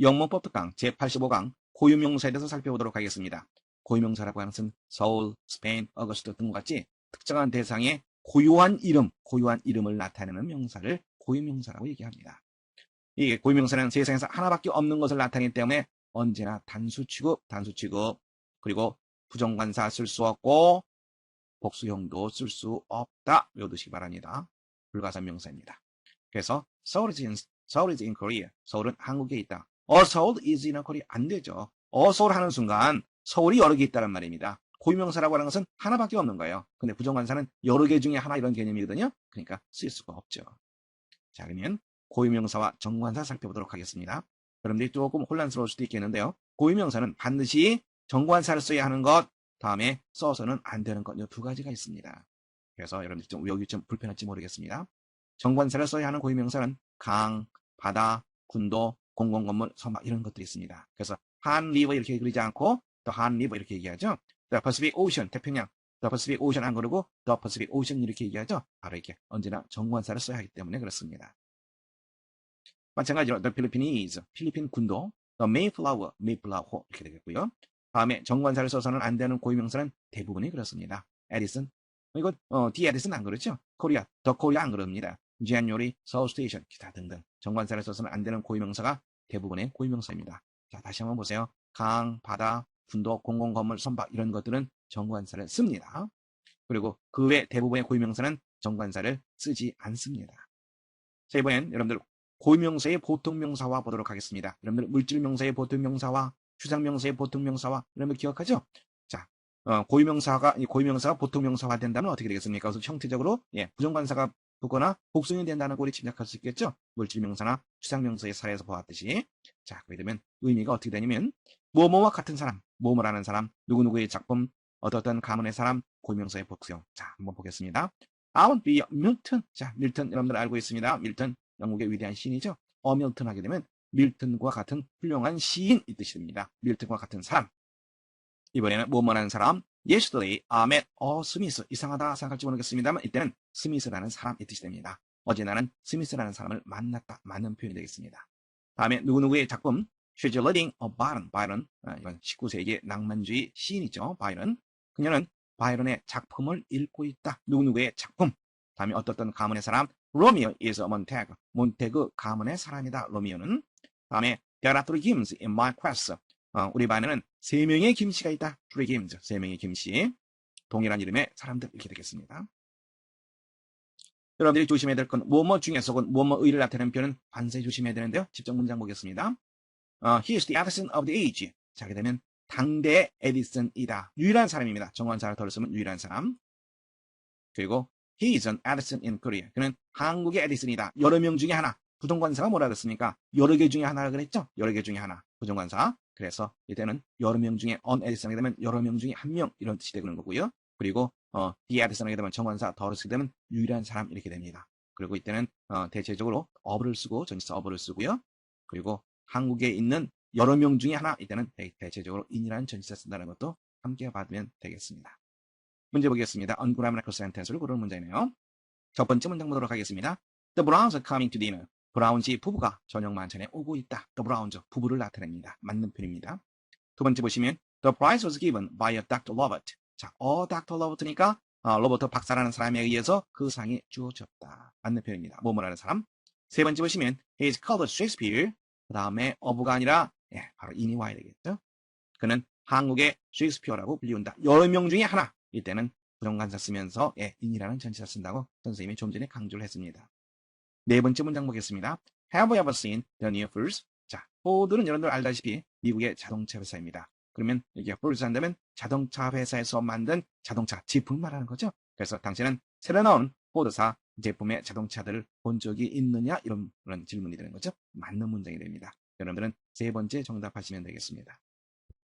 영문법 특강 제85강 고유명사에 대해서 살펴보도록 하겠습니다. 고유명사라고 하는 것은 서울, 스페인, 어거스트 등과 같이 특정한 대상의 고유한 이름, 고유한 이름을 나타내는 명사를 고유명사라고 얘기합니다. 이 고유명사는 세상에서 하나밖에 없는 것을 나타내기 때문에 언제나 단수 취급, 단수 취급, 그리고 부정관사 쓸 수 없고 복수형도 쓸 수 없다. 외워두시기 바랍니다. 불가산 명사입니다. 그래서 서울 is in, 서울 is in Korea. 서울은 한국에 있다. 어, 서울 is in Korea. 안 되죠. 어, 서울 하는 순간 서울이 여러 개 있다는 말입니다. 고유명사라고 하는 것은 하나밖에 없는 거예요. 근데 부정관사는 여러 개 중에 하나 이런 개념이거든요. 그러니까 쓸 수가 없죠. 자, 그러면 고유명사와 정관사 살펴보도록 하겠습니다. 여러분들이 조금 혼란스러울 수도 있겠는데요. 고유명사는 반드시 정관사를 써야 하는 것, 다음에 써서는 안 되는 것, 이 두 가지가 있습니다. 그래서 여러분들 좀 여기 좀 불편할지 모르겠습니다. 정관사를 써야 하는 고유명사는 강, 바다, 군도, 공공건물, 서막 이런 것들이 있습니다. 그래서 한 리버 이렇게 그리지 않고 더한 리버 이렇게 얘기하죠. The Pacific Ocean, 태평양. The Pacific Ocean 안 그러고 The Pacific Ocean 이렇게 얘기하죠. 바로 이렇게 언제나 정관사를 써야 하기 때문에 그렇습니다. 마찬가지로 The Philippines, 필리핀 군도 The Mayflower, Mayflower 이렇게 되겠고요. 다음에 정관사를 써서는 안 되는 고유명사는 대부분이 그렇습니다. 에디슨, 이거 어, 디 에디슨 안 그렇죠? 코리아, 더 코리아 안 그럽니다. 제안요리, 서울 스테이션, 기타 등등 정관사를 써서는 안 되는 고유명사가 대부분의 고유명사입니다. 자, 다시 한번 보세요. 강, 바다, 군도, 공공건물, 선박 이런 것들은 정관사를 씁니다. 그리고 그 외 대부분의 고유명사는 정관사를 쓰지 않습니다. 자, 이번엔 여러분들 고유명사의 보통명사와 보도록 하겠습니다. 여러분들 물질명사의 보통명사와 추상명사의 보통명사와 여러분 기억하죠? 자, 어, 고유명사가 고유명사가 보통명사화 된다면 어떻게 되겠습니까? 그래서 형태적으로 예, 부정관사가 붙거나 복수이 된다는 꼴이 짐작할 수 있겠죠? 물질명사나 추상명사의 사례에서 보았듯이 자, 그렇게 되면 의미가 어떻게 되냐면 뭐뭐와 같은 사람, 뭐뭐라는 사람, 누구누구의 작품, 어떤 가문의 사람, 고유명사의 복수형. 자, 한번 보겠습니다. 아웃 비 밀턴. 자, 밀턴 여러분들 알고 있습니다. 밀턴 영국의 위대한 시인이죠. 어밀턴 하게 되면 밀턴과 같은 훌륭한 시인 이 뜻이 됩니다. 밀턴과 같은 사람. 이번에는 뭐뭐라는 사람. Yesterday I met a Smith. 이상하다 생각할지 모르겠습니다만 이때는 스미스라는 사람 이 뜻이 됩니다. 어제 나는 스미스라는 사람을 만났다. 맞는 표현이 되겠습니다. 다음에 누구누구의 작품 She's reading a Byron. 바이런. 아, 이건 19세기 낭만주의 시인이죠. 바이런. 그녀는 바이런의 작품을 읽고 있다. 누구누구의 작품. 다음에 어떻던 가문의 사람. Romeo is a Montag. 몬테그 가문의 사람이다. 로미오는. 다음에 There are three Kims in my class. 어, 우리 반에는 세 명의 김씨가 있다. three Kims. 세 명의 김씨. 동일한 이름의 사람들 이렇게 되겠습니다. 여러분들이 조심해야 될 건 뭐뭐 중에서 혹은 뭐뭐 의를 나타내는 표현은 관세 조심해야 되는데요. 집중 문장 보겠습니다. 어, he is the Edison of the age. 자, 게 되면 당대 에디슨이다. 유일한 사람입니다. 정관사를 덜 쓰면 유일한 사람. 그리고 he is an Edison in Korea. 그는 한국의 에디슨이다. 여러 명 중에 하나. 부정관사가 뭐라 그랬습니까? 여러 개 중에 하나라 그랬죠? 여러 개 중에 하나. 부정관사. 그래서 이때는 여러 명 중에 on 에디슨하게 되면 여러 명 중에 한 명 이런 뜻이 되는 거고요. 그리고 어, the 에디슨하게 되면 정관사 덜 쓰게 되면 유일한 사람 이렇게 됩니다. 그리고 이때는 어, 대체적으로 어부를 쓰고 전치사 어부를 쓰고요. 그리고 한국에 있는 여러 명 중에 하나 이때는 대체적으로 인이라는 전치사 쓴다는 것도 함께 받으면 되겠습니다. 문제 보겠습니다. ungrammatical sentence를 고르는 문제네요. 첫 번째 문장 보도록 하겠습니다. The Browns coming to dinner. 브라운지 부부가 저녁 만찬에 오고 있다. The Browns 부부를 나타냅니다. 맞는 표현입니다. 두 번째 보시면 The prize was given by a Dr. Lovett. 자, 어 Dr. Lovett니까 어, 로버트 박사라는 사람에 의해서 그 상이 주어졌다. 맞는 표현입니다. 뭐뭐라는 사람. 세 번째 보시면 He is called Shakespeare. 그 다음에 어부가 아니라 예, 바로 인이 와야 되겠죠. 그는 한국의 셰익스피어라고 불리운다. 여러 명 중에 하나. 이때는 부정관사 쓰면서 예, 인이라는 전치사 쓴다고 선생님이 좀 전에 강조를 했습니다. 네 번째 문장 보겠습니다. Have you ever seen the new Ford? 자, 포드는 여러분들 알다시피 미국의 자동차 회사입니다. 그러면 여기가 Ford 한다면 자동차 회사에서 만든 자동차 제품 말하는 거죠. 그래서 당신은 새로 나온 포드사 제품의 자동차들을 본 적이 있느냐 이런 질문이 되는 거죠. 맞는 문장이 됩니다. 여러분들은 세 번째 정답하시면 되겠습니다.